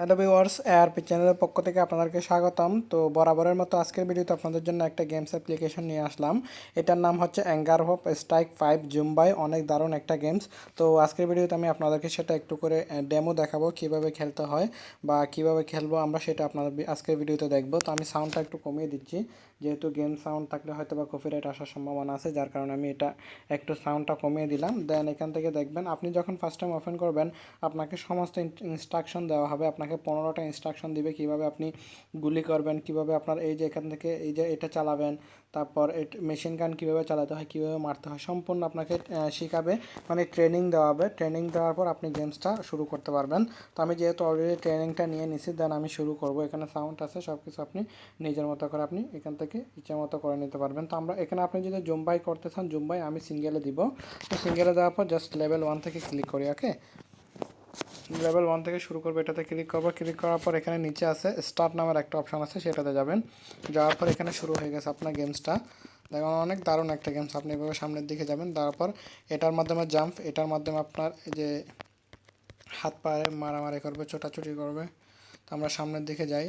Hello viewers, ARP চ্যানেলের পক্ষ থেকে আপনাদেরকে স্বাগতম। তো বরাবরের মতো আজকের ভিডিওতে আপনাদের জন্য একটা গেমস অ্যাপ্লিকেশন নিয়ে আসলাম। এটার নাম হচ্ছে anger of strike five zombie অনেক দারুণ একটা গেমস। তো আজকের ভিডিওতে আমি আপনাদেরকে সেটা একটু করে ডেমো দেখাবো, কীভাবে খেলতে হয় বা কীভাবে খেলব আমরা সেটা আপনাদের আজকের ভিডিওতে দেখব। তো আমি সাউন্ডটা একটু কমিয়ে দিচ্ছি। যেহেতু গেম সাউন্ড থাকলে হয়তো বা কপিরাইট আসার সম্ভাবনা আছে, যার কারণে আমি এটা একটু সাউন্ডটা কমিয়ে দিলাম। দেন এখান থেকে দেখবেন, আপনি যখন ফার্স্ট টাইম ওপেন করবেন, আপনাকে সমস্ত ইনস্ট্রাকশন দেওয়া হবে, আপনাকে পনেরোটা ইনস্ট্রাকশন দিবে কীভাবে আপনি গুলি করবেন, কীভাবে আপনার এই যে এখান থেকে এই যে এটা চালাবেন, তারপর মেশিন গান কীভাবে চালাতে হয়, কীভাবে মারতে হয়, সম্পূর্ণ আপনাকে শেখাবে মানে ট্রেনিং দেওয়া হবে। ট্রেনিং দেওয়ার পর আপনি গেমসটা শুরু করতে পারবেন। তো আমি যেহেতু অলরেডি ট্রেনিংটা নিয়ে নিছি দেন আমি শুরু করব। এখানে সাউন্ড আছে সব কিছু আপনি নিজের মতো করে আপনি এখান থেকে ইচ্ছা মতো করে নিতে পারবেন। তো আমরা এখানে আপনি যদি জুম্বাই করতে চান, জুম্বাই আমি সিঙ্গেলে দিব। তো সিঙ্গেলে দেওয়ার পর জাস্ট লেভেল ওয়ান থেকে ক্লিক করি ওকে লেভেল ওয়ান থেকে শুরু করব, এটাতে ক্লিক করব। ক্লিক করার পর এখানে নিচে আছে স্টার্ট নামের একটা অপশন আছে, সেটাতে যাবেন। যাওয়ার পর এখানে শুরু হয়ে গেছে আপনার গেমসটা দেখুন, অনেক দারুণ একটা গেমস আপনি এভাবে সামনের দিকে যাবেন। তারপর এটার মাধ্যমে জাম্প এটার মাধ্যমে আপনার যে হাত পায়ে মারামারি করবে, ছোটাছুটি করবে। তো আমরা সামনের দিকে যাই।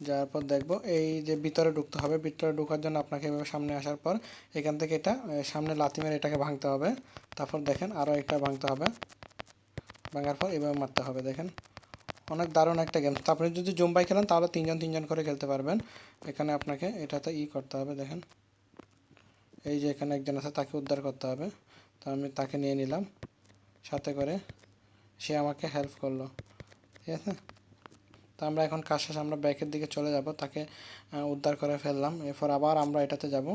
যাওয়ার পর দেখব, এই যে ভিতরে ঢুকতে হবে, ভিতরে ঢোকার জন্য আপনাকে এভাবে সামনে আসার পর এখান থেকে এটা সামনে লাথি মেরে এটাকে ভাঙতে হবে। তারপর দেখেন আরও একটা ভাঙতে হবে। ভাঙার পর এভাবে মারতে হবে, দেখেন। অনেক দারুণ একটা গেম আপনি যদি জুম্বাই খেলেন, তাহলে তিনজন তিনজন করে খেলতে পারবেন। এখানে আপনাকে এটাতে ই করতে হবে, দেখেন। এই যে এখানে একজন আছে, তাকে উদ্ধার করতে হবে। তো আমি তাকে নিয়ে নিলাম, সাথে করে সে আমাকে হেল্প করল। ঠিক আছে? তো আমরা এখন কাজ শেষ আমরা ব্যাকের দিকে চলে যাব, তাকে উদ্ধার করে ফেললাম। এরপর আবার আমরা এটাতে যাব।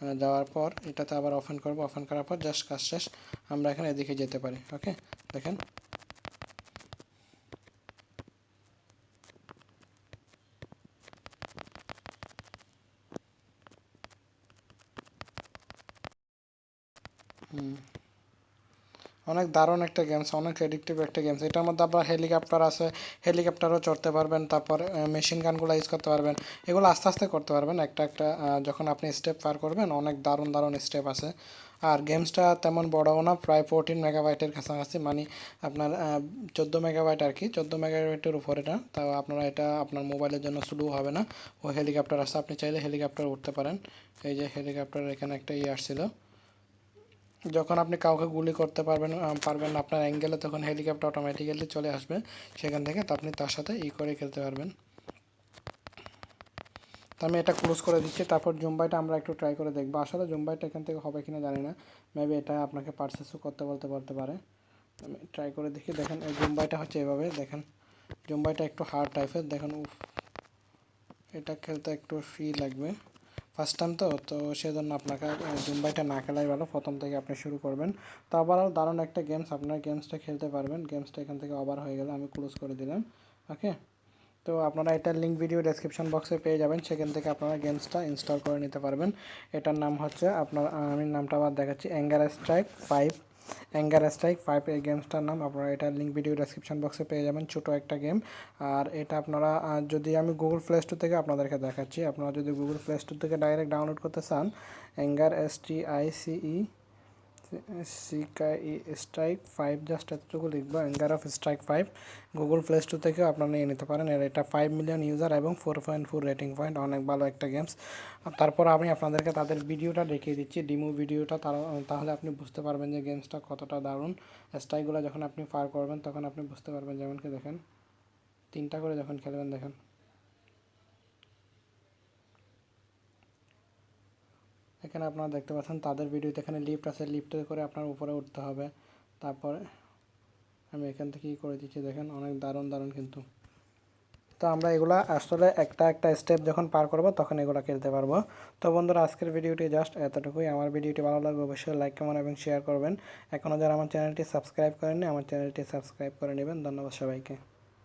আহ, যাওয়ার পর এটাতে আবার অফেন করব। অফেন করার পর জাস্ট কাজ শেষ। আমরা এখানে এদিকে যেতে পারি ওকে দেখেন। অনেক দারুণ একটা গেমস অনেক এডিক্টিভ একটা গেমস এটার মধ্যে আপনার হেলিকপ্টার আছে হেলিকপ্টারও চড়তে পারবেন, তারপর মেশিন গানগুলো ইউজ করতে পারবেন। এগুলো আস্তে আস্তে করতে পারবেন, একটা একটা যখন আপনি স্টেপ পার করবেন, অনেক দারুণ দারুণ স্টেপ আছে। আর গেমসটা তেমন বড়ও না, প্রায় ফোরটিন মেগাবাইটের কাছাকাছি মানে আপনার চোদ্দ মেগাবাইট আর কি, চোদ্দ মেগাবাইটের উপরে না তাও আপনারা এটা আপনার মোবাইলের জন্য স্লো হবে না। ও হেলিকপ্টার আছে, আপনি চাইলে হেলিকপ্টার উঠতে পারেন। এই যে হেলিকপ্টার এখানে একটা ইয়ে আসছিল। যখন আপনি কাউকে গুলি করতে পারবেন পারবেন না আপনার অ্যাঙ্গেলে তখন হেলিকপ্টার অটোমেটিক্যালি চলে আসবে। সেখান থেকে তো আপনি তার সাথে ই করে খেলতে পারবেন। তো আমি এটা ক্লোজ করে দিচ্ছি। তারপর জুম্বাইটা আমরা একটু ট্রাই করে দেখব। আসলে জুম্বাইটা এখান থেকে হবে কিনা জানি না। মেবি এটা আপনাকে পারচেসও করতে বলতে পারতে পারে। আমি ট্রাই করে দেখি। দেখেন, এই জুম্বাইটা হচ্ছে এভাবে। দেখেন, জুম্বাইটা একটু হার্ড টাইপের দেখেন, উফ, এটা খেলতে একটু ফ্রি লাগবে। ফার্স্ট টাইম তো তো সেজন্য আপনাকে জুম্বাইটা না খেলাই ভালো, প্রথম থেকে আপনি শুরু করবেন। তো আবার দারুণ একটা গেমস আপনার গেমসটা খেলতে পারবেন। গেমসটা এখান থেকে ওভার হয়ে গেলে আমি ক্লোজ করে দিলাম ওকে তো আপনারা এটার লিঙ্ক ভিডিও ডেসক্রিপশন বক্সে পেয়ে যাবেন, সেখান থেকে আপনারা গেমসটা ইনস্টল করে নিতে পারবেন। এটার নাম হচ্ছে আপনার, আমি নামটা আবার দেখাচ্ছি anger strike five anger strike five এই গেমসটার নাম। আপনারা এটার লিঙ্ক ভিডিও ডেসক্রিপশন বক্সে পেয়ে যাবেন। ছোটো একটা গেম আর এটা আপনারা যদি আমি গুগল প্লে স্টোর থেকে আপনাদেরকে দেখাচ্ছি, আপনারা যদি গুগল প্লে স্টোর থেকে ডাইরেক্ট ডাউনলোড করতে চান অ্যাঙ্গার এস টি আই সিই সিকাই স্ট্রাইক ফাইভ জাস্ট এতটুকু লিখব anger of strike five Google Play Store থেকেও আপনারা নিয়ে নিতে পারেন। এর এটা ফাইভ মিলিয়ন ইউজার এবং four point four rating point অনেক ভালো একটা গেমস তারপর আমি আপনাদেরকে তাদের ভিডিওটা দেখিয়ে দিচ্ছি ডিমো ভিডিওটা তাহলে আপনি বুঝতে পারবেন যে গেমসটা কতটা দারুণ। স্ট্রাইকগুলো যখন আপনি পার করবেন, তখন আপনি বুঝতে পারবেন যেমন কি দেখেন, তিনটা করে যখন খেলবেন, দেখেন। এখানে আপনারা দেখতে পাচ্ছেন তাদের ভিডিওতে এখানে লিফট আছে। লিফটে করে আপনার উপরে উঠতে হবে। তারপরে আমি এখান থেকে ই করে দিচ্ছি দেখেন, অনেক দারুণ দারুণ কিন্তু। তো আমরা এগুলা আসলে একটা একটা স্টেপ যখন পার করব, তখন এগুলো খেলতে পারব। তো বন্ধুরা, আজকের ভিডিওটি জাস্ট এতটুকুই। আমার ভিডিওটি ভালো লাগবে অবশ্যই লাইক কমেন্ট এবং শেয়ার করবেন। এখনও যারা আমার চ্যানেলটি সাবস্ক্রাইব করেননি, আমার চ্যানেলটি সাবস্ক্রাইব করে নেবেন। ধন্যবাদ সবাইকে।